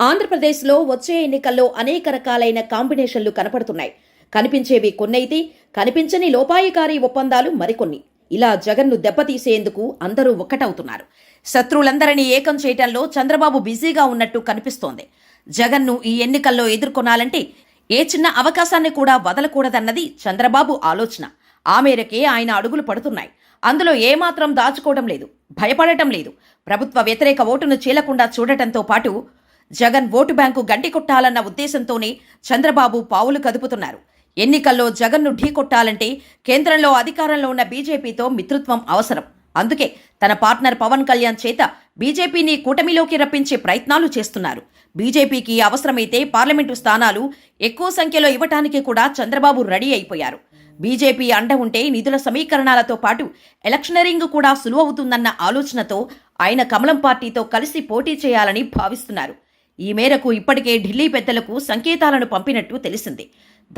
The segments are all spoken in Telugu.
ఆంధ్రప్రదేశ్లో వచ్చే ఎన్నికల్లో అనేక రకాలైన కాంబినేషన్లు కనపడుతున్నాయి. కనిపించేవి కొన్నైతే కనిపించని లోపాయకారి ఒప్పందాలు మరికొన్ని. ఇలా జగన్ను దెబ్బతీసేందుకు అందరూ ఒక్కటవుతున్నారు. శత్రువులందరినీ ఏకం చేయటంలో చంద్రబాబు బిజీగా ఉన్నట్టు కనిపిస్తోంది. జగన్ను ఈ ఎన్నికల్లో ఎదుర్కొనాలంటే ఏ చిన్న అవకాశాన్ని కూడా వదలకూడదన్నది చంద్రబాబు ఆలోచన. ఆ మేరకే ఆయన అడుగులు పడుతున్నాయి. అందులో ఏమాత్రం దాచుకోవడం లేదు భయపడటం లేదు. ప్రభుత్వ వ్యతిరేక ఓటును చీలకుండా చూడటంతో పాటు జగన్ ఓటు బ్యాంకు గంటి కొట్టాలన్న ఉద్దేశంతోనే చంద్రబాబు పావులు కదుపుతున్నారు. ఎన్నికల్లో జగన్ను ఢీకొట్టాలంటే కేంద్రంలో అధికారంలో ఉన్న బీజేపీతో మిత్రత్వం అవసరం. అందుకే తన పార్ట్నర్ పవన్ కళ్యాణ్ చేత బీజేపీని కూటమిలోకి రప్పించే ప్రయత్నాలు చేస్తున్నారు. బీజేపీకి అవసరమైతే పార్లమెంటు స్థానాలు ఎక్కువ సంఖ్యలో ఇవ్వటానికి కూడా చంద్రబాబు రెడీ అయిపోయారు. బీజేపీ అండ ఉంటే నిధుల సమీకరణాలతో పాటు ఎలక్షనరింగ్ కూడా సులువవుతుందన్న ఆలోచనతో ఆయన కమలం పార్టీతో కలిసి పోటీ చేయాలని భావిస్తున్నారు. ఈ మేరకు ఇప్పటికే ఢిల్లీ పెద్దలకు సంకేతాలను పంపినట్టు తెలిసింది.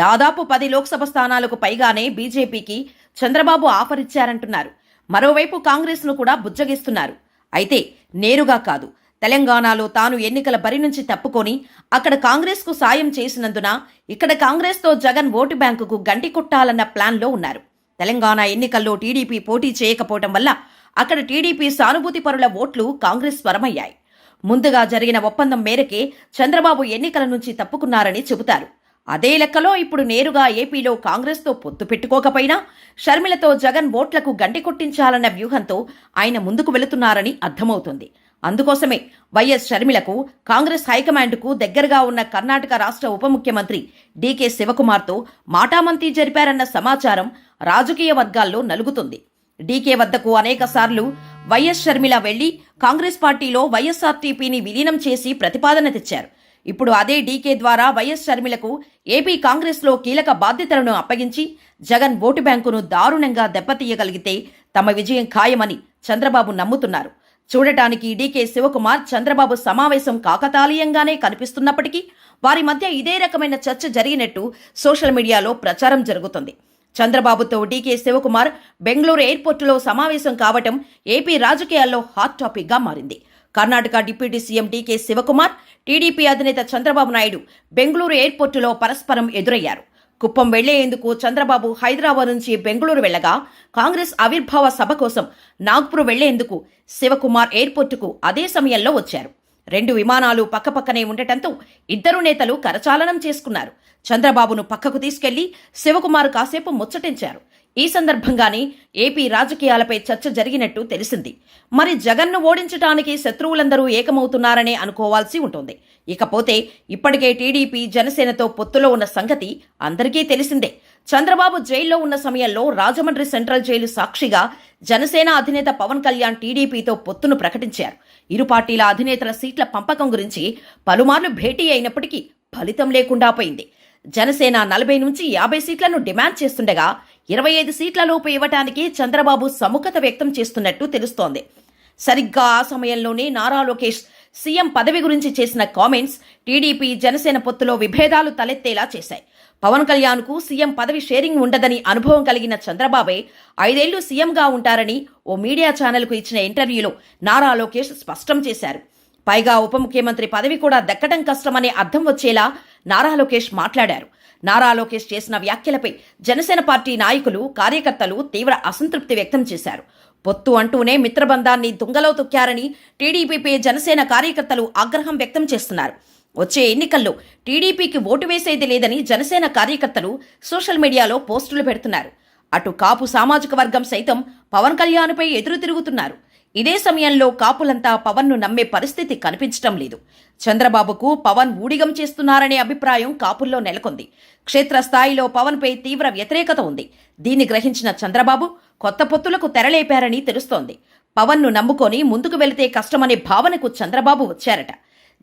దాదాపు పది లోక్సభ స్థానాలకు పైగానే బీజేపీకి చంద్రబాబు ఆఫర్ ఇచ్చారంటున్నారు. మరోవైపు కాంగ్రెస్ను కూడా బుజ్జగిస్తున్నారు. అయితే నేరుగా కాదు తెలంగాణలో తాను ఎన్నికల బరి నుంచి తప్పుకొని అక్కడ కాంగ్రెస్కు సాయం చేసినందున ఇక్కడ కాంగ్రెస్తో జగన్ ఓటు బ్యాంకుకు గంటి కొట్టాలన్న ప్లాన్లో ఉన్నారు. తెలంగాణ ఎన్నికల్లో టీడీపీ పోటీ చేయకపోవటం వల్ల అక్కడ టీడీపీ సానుభూతి పరుల ఓట్లు కాంగ్రెస్ స్వరమయ్యాయి. ముందుగా జరిగిన ఒప్పందం మేరకే చంద్రబాబు ఎన్నికల నుంచి తప్పుకున్నారని చెబుతారు. అదే లెక్కలో ఇప్పుడు నేరుగా ఏపీలో కాంగ్రెస్తో పొత్తు పెట్టుకోకపోయినా షర్మిలతో జగన్ ఓట్లకు గండి కొట్టించాలన్న వ్యూహంతో ఆయన ముందుకు వెళుతున్నారని అర్థమవుతుంది. అందుకోసమే వైఎస్ షర్మిలకు కాంగ్రెస్ హైకమాండ్కు దగ్గరగా ఉన్న కర్ణాటక రాష్ట్ర ఉప ముఖ్యమంత్రి డీకే శివకుమార్తో మాటామంతి జరిపారన్న సమాచారం రాజకీయ వర్గాల్లో నలుగుతుంది. డీకే వద్దకు అనేక సార్లు వైఎస్ షర్మిల వెళ్ళి కాంగ్రెస్ పార్టీలో వైఎస్ఆర్టీపీని విలీనం చేసి ప్రతిపాదన తెచ్చారు. ఇప్పుడు అదే డీకే ద్వారా వైఎస్ షర్మిలకు ఏపీ కాంగ్రెస్లో కీలక బాధ్యతలను అప్పగించి జగన్ ఓటు బ్యాంకును దారుణంగా దెబ్బతీయగలిగితే తమ విజయం ఖాయమని చంద్రబాబు నమ్ముతున్నారు. చూడటానికి డీకే శివకుమార్ చంద్రబాబు సమావేశం కాకతాళీయంగానే కనిపిస్తున్నప్పటికీ వారి మధ్య ఇదే రకమైన చర్చ జరిగినట్టు సోషల్ మీడియాలో ప్రచారం జరుగుతుంది. చంద్రబాబుతో డీకే శివకుమార్ బెంగళూరు ఎయిర్పోర్టులో సమావేశం కావటం ఏపీ రాజకీయాల్లో హాట్ టాపిక్గా మారింది. Karnataka deputy CM DK Shivakumar TDP అధినేత చంద్రబాబు నాయుడు బెంగళూరు ఎయిర్పోర్టులో పరస్పరం ఎదురయ్యారు. కుప్పం వెళ్ళేందుకు చంద్రబాబు హైదరాబాద్ నుంచి బెంగళూరు వెళ్ళగా కాంగ్రెస్ ఆవిర్భావ సభ కోసం నాగ్పూర్ వెళ్ళేందుకు శివకుమార్ ఎయిర్పోర్టుకు అదే సమయంలో వచ్చారు. రెండు విమానాలు పక్కపక్కనే ఉండటంతో ఇద్దరు నేతలు కరచాలనం చేసుకున్నారు. చంద్రబాబును పక్కకు తీసుకెళ్ళి శివకుమార్ కాసేపు ముచ్చటించారు. ఈ సందర్భంగానే ఏపీ రాజకీయాలపై చర్చ జరిగినట్టు తెలిసింది. మరి జగన్ను ఓడించటానికి శత్రువులందరూ ఏకమవుతున్నారనే అనుకోవాల్సి ఉంటుంది. ఇకపోతే ఇప్పటికే టీడీపీ జనసేనతో పొత్తులో ఉన్న సంగతి అందరికీ తెలిసిందే. చంద్రబాబు జైల్లో ఉన్న సమయంలో రాజమండ్రి సెంట్రల్ జైలు సాక్షిగా జనసేన అధినేత పవన్ కళ్యాణ్ టీడీపీతో పొత్తును ప్రకటించారు. ఇరు పార్టీల అధినేతల సీట్ల పంపకం గురించి పలుమార్లు భేటీ అయినప్పటికీ ఫలితం లేకుండా పోయింది. జనసేన నలభై నుంచి యాభై సీట్లను డిమాండ్ చేస్తుండగా ఇరవై ఐదు సీట్లలోపు ఇవ్వటానికి చంద్రబాబు సముఖత వ్యక్తం చేస్తున్నట్టు తెలుస్తోంది. సరిగ్గా ఆ సమయంలోనే నారా లోకేష్ సీఎం పదవి గురించి చేసిన కామెంట్స్ టీడీపీ జనసేన పొత్తులో విభేదాలు తలెత్తేలా చేశాయి. పవన్ కళ్యాణ్కు సీఎం పదవి షేరింగ్ ఉండదని అనుభవం కలిగిన చంద్రబాబే ఐదేళ్ళు సీఎంగా ఉంటారని ఓ మీడియా ఛానల్కు ఇచ్చిన ఇంటర్వ్యూలో నారా లోకేష్ స్పష్టం చేశారు. పైగా ఉప ముఖ్యమంత్రి పదవి కూడా దక్కడం కష్టమనే అర్థం వచ్చేలా నారా లోకేష్ మాట్లాడారు. నారా లోకేష్ చేసిన వ్యాఖ్యలపై జనసేన పార్టీ నాయకులు కార్యకర్తలు తీవ్ర అసంతృప్తి వ్యక్తం చేశారు. పొత్తు అంటూనే మిత్రబంధాన్ని తుంగలో తొక్కారని టీడీపీపై జనసేన కార్యకర్తలు ఆగ్రహం వ్యక్తం చేస్తున్నారు. వచ్చే ఎన్నికల్లో టీడీపీకి ఓటు వేసేది లేదని జనసేన కార్యకర్తలు సోషల్ మీడియాలో పోస్టులు పెడుతున్నారు. అటు కాపు సామాజిక వర్గం సైతం పవన్ కళ్యాణ్పై ఎదురు తిరుగుతున్నారు. ఇదే సమయంలో కాపులంతా పవన్ను నమ్మే పరిస్థితి కనిపించటం లేదు. చంద్రబాబుకు పవన్ ఊడిగం చేస్తున్నారనే అభిప్రాయం కాపుల్లో నెలకొంది. క్షేత్రస్థాయిలో పవన్పై తీవ్ర వ్యతిరేకత ఉంది. దీన్ని గ్రహించిన చంద్రబాబు కొత్త పొత్తులకు తెరలేపారని తెలుస్తోంది. పవన్ను నమ్ముకొని ముందుకు వెళితే కష్టమనే భావనకు చంద్రబాబు వచ్చారట.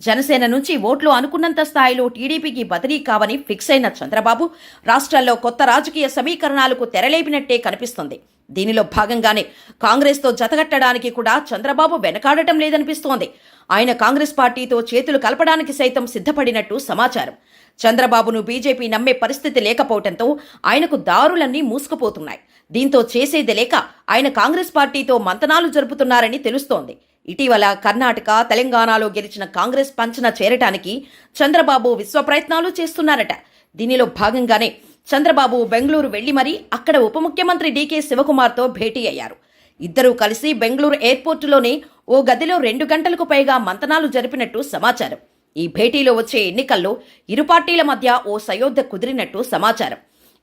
జనసేన నుంచి ఓట్లు అనుకున్నంత స్థాయిలో టీడీపీకి బదిలీ కావని ఫిక్స్ అయిన చంద్రబాబు రాష్ట్రాల్లో కొత్త రాజకీయ సమీకరణాలకు తెరలేపినట్టే కనిపిస్తుంది. దీనిలో భాగంగానే కాంగ్రెస్తో జతగట్టడానికి కూడా చంద్రబాబు వెనకాడటం లేదనిపిస్తోంది. ఆయన కాంగ్రెస్ పార్టీతో చేతులు కలపడానికి సైతం సిద్ధపడినట్టు సమాచారం. చంద్రబాబును బీజేపీ నమ్మే పరిస్థితి లేకపోవడంతో ఆయనకు దారులన్నీ మూసుకుపోతున్నాయి. దీంతో చేసేది లేక ఆయన కాంగ్రెస్ పార్టీతో మంతనాలు జరుపుతున్నారని తెలుస్తోంది. ఇటీవల కర్ణాటక తెలంగాణలో గెలిచిన కాంగ్రెస్ పంచన చేరటానికి చంద్రబాబు విశ్వ ప్రయత్నాలు చేస్తున్నారట. దీనిలో భాగంగానే చంద్రబాబు బెంగళూరు వెళ్ళి మరీ అక్కడ ఉప ముఖ్యమంత్రి డీకే శివకుమార్తో భేటీ అయ్యారు. ఇద్దరూ కలిసి బెంగళూరు ఎయిర్పోర్టులోనే ఓ గదిలో రెండు గంటలకు పైగా మంతనాలు జరిపినట్టు సమాచారం. ఈ భేటీలో వచ్చే ఎన్నికల్లో ఇరు పార్టీల మధ్య ఓ సయోధ్య కుదిరినట్టు సమాచారం.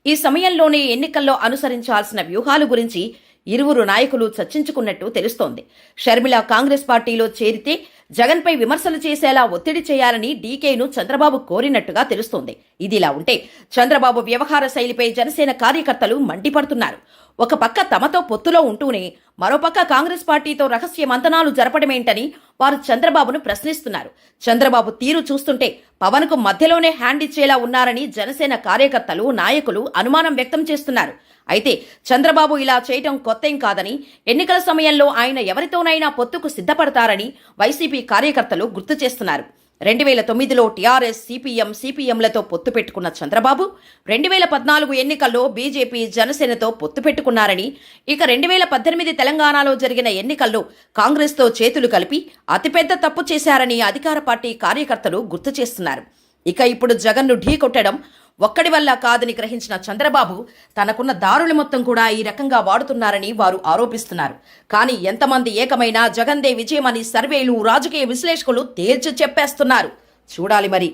ఈ సమయంలోనే ఎన్నికల్లో అనుసరించాల్సిన వ్యూహాలు గురించి ఇరువురు నాయకులు చర్చించుకున్నట్టు తెలుస్తోంది. షర్మిల కాంగ్రెస్ పార్టీలో చేరితే జగన్పై విమర్శలు చేసేలా ఒత్తిడి చేయాలని డీకేను చంద్రబాబు కోరినట్టుగా తెలుస్తోంది. ఇదిలా ఉంటే చంద్రబాబు వ్యవహార శైలిపై జనసేన కార్యకర్తలు మండిపడుతున్నారు. ఒక పక్క తమతో పొత్తులో ఉంటూనే మరోపక్క కాంగ్రెస్ పార్టీతో రహస్య మంతనాలు జరపడమేంటని వారు చంద్రబాబును ప్రశ్నిస్తున్నారు. చంద్రబాబు తీరు చూస్తుంటే పవన్కు మధ్యలోనే హ్యాండ్ ఇచ్చేలా ఉన్నారని జనసేన కార్యకర్తలు నాయకులు అనుమానం వ్యక్తం చేస్తున్నారు. అయితే చంద్రబాబు ఇలా చేయటం కొత్తేం కాదని ఎన్నికల సమయంలో ఆయన ఎవరితోనైనా పొత్తుకు సిద్ధపడతారని వైసీపీ కార్యకర్తలు గుర్తు చేస్తున్నారు. రెండు వేల తొమ్మిదిలో టీఆర్ఎస్ సిపిఎం సిపిఎంలతో పొత్తు పెట్టుకున్న చంద్రబాబు రెండు వేల పద్నాలుగు ఎన్నికల్లో బీజేపీ జనసేనతో పొత్తు పెట్టుకున్నారని ఇక రెండు వేల పద్దెనిమిది తెలంగాణలో జరిగిన ఎన్నికల్లో కాంగ్రెస్తో చేతులు కలిపి అతిపెద్ద తప్పు చేశారని అధికార పార్టీ కార్యకర్తలు గుర్తు చేస్తున్నారు. ఇక ఇప్పుడు జగన్ను ఢీకొట్టడం ఒక్కడి వల్ల కాదని గ్రహించిన చంద్రబాబు తనకున్న దారులు మొత్తం కూడా ఈ రకంగా వాడుతున్నారని వారు ఆరోపిస్తున్నారు. కానీ ఎంతమంది ఏకమైనా జగందే విజయమని సర్వేలు రాజకీయ విశ్లేషకులు తేల్చి చెప్పేస్తున్నారు. చూడాలి మరి.